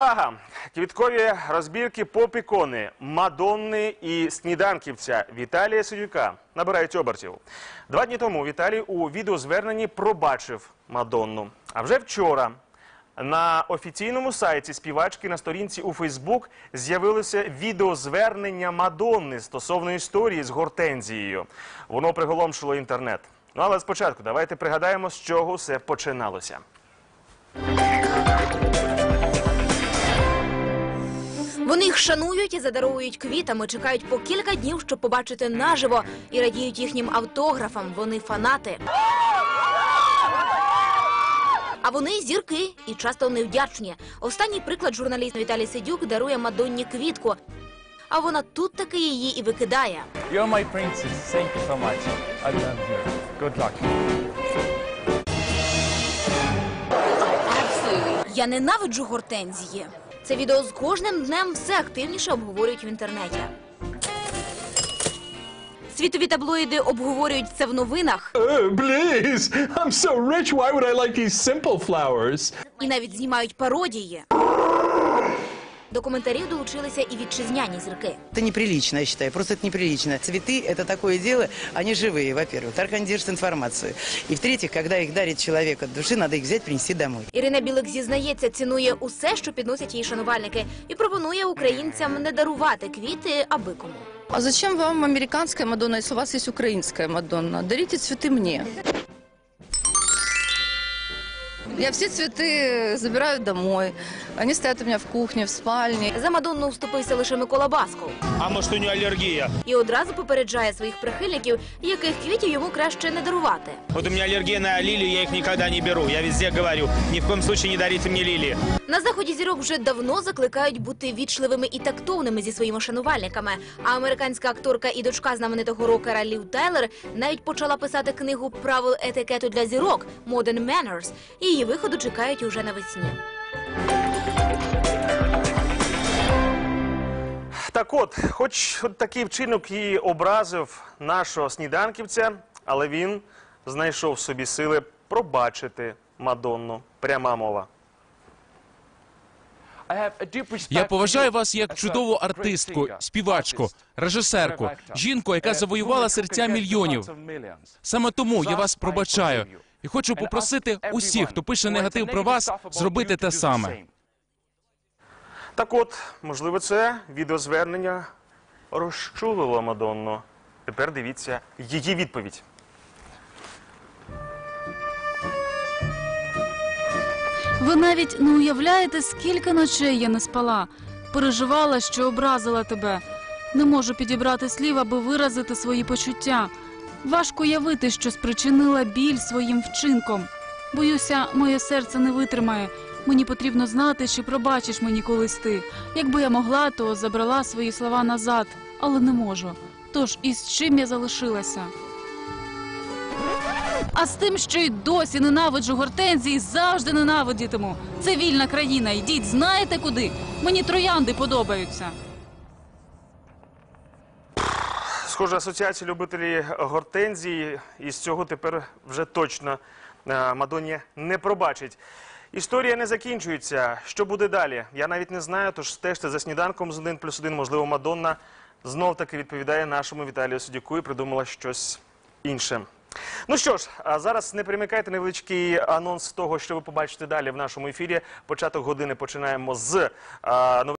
Ага, квіткові розбірки поп-ікони Мадонни і сніданківця Віталія Сидюка набирають обертів. Два дні тому Віталій у відеозверненні пробачив Мадонну. А вже вчора на офіційному сайті співачки на сторінці у Фейсбук з'явилося відеозвернення Мадонни стосовно історії з гортензією. Воно приголомшило інтернет. Ну але спочатку давайте пригадаємо, з чого все починалося. Вони їх шанують і задаровують квітами, чекають по кілька днів, щоб побачити наживо, і радіють їхнім автографам. Вони фанати. А вони зірки і часто невдячні. Останній приклад журналіст Віталій Сидюк дарує Мадонні квітку. А вона тут таки її і викидає. You're my princess. Thank you so much. I love you. Good luck. Я ненавиджу гортензії. Це відео з кожним днем все активніше обговорюють в інтернеті. Світові таблоїди обговорюють це в новинах Uh, please, I'm so rich. Why would I like these simple flowers? і навіть знімають пародії. До коментарів долучилися і вітчизняні зірки. Это неприлично, я считаю. Просто это неприлично. Цветы – это такое дело, они живые, во-первых. Так они держат информацию. И в-третьих, когда их дарит человек от души, надо их взять, принести домой. Ірина Білик зізнається, цінує усе, що підносять її шанувальники, і пропонує українцям не дарувати квіти аби кому. А зачем вам американская Мадонна, если у вас есть украинская Мадонна? Дарите цветы мне. Я все цветы забираю домой. Они стоят у меня в кухне, в спальне. За Мадонну вступився лише Микола Басков А может у нее аллергия? і одразу попереджає своїх прихильників, яких квітів йому краще не дарувати. Вот у меня аллергия на лилии, я их никогда не беру. Я везде говорю, ни в коем случае не дарите мне лилии. На заході зірок вже давно закликають бути вічливими і тактовними зі своїми шанувальниками. А американська акторка і дочка знаменитого рокера Лів Тайлер навіть почала писати книгу правил етикету для зірок Modern Manners. І її виходу чекають уже навесні. Так от, хоч от такий вчинок і образив нашого сніданківця, але він знайшов в собі сили пробачити Мадонну. Пряма мова. Я поважаю вас як чудову артистку, співачку, режисерку, жінку, яка завоювала серця мільйонів. Саме тому я вас пробачаю. І хочу попросити усіх, хто пише негатив про вас, зробити те саме. Так от, можливо, це відеозвернення розчулило Мадонну. Тепер дивіться її відповідь. Ви навіть не уявляєте, скільки ночей я не спала. Переживала, що образила тебе. Не можу підібрати слів, аби виразити свої почуття. Важко уявити, що спричинила біль своїм вчинком. Боюся, моє серце не витримає. Мені потрібно знати, чи пробачиш мені колись ти. Якби я могла, то забрала свої слова назад, але не можу. Тож із чим я залишилася? А з тим, що й досі ненавиджу гортензії, завжди ненавидітиму. Це вільна країна. Йдіть, знаєте куди? Мені троянди подобаються. Схоже, асоціація любителів гортензії із цього тепер вже точно е, Мадонні не пробачить. Історія не закінчується. Що буде далі? Я навіть не знаю, тож стежте за сніданком з 1 плюс 1. Можливо, Мадонна знов таки відповідає нашому Віталію Судюку і придумала щось інше. Ну що ж, а зараз не примикайте невеличкий анонс того, що ви побачите далі в нашому ефірі. Початок години починаємо з а, новин.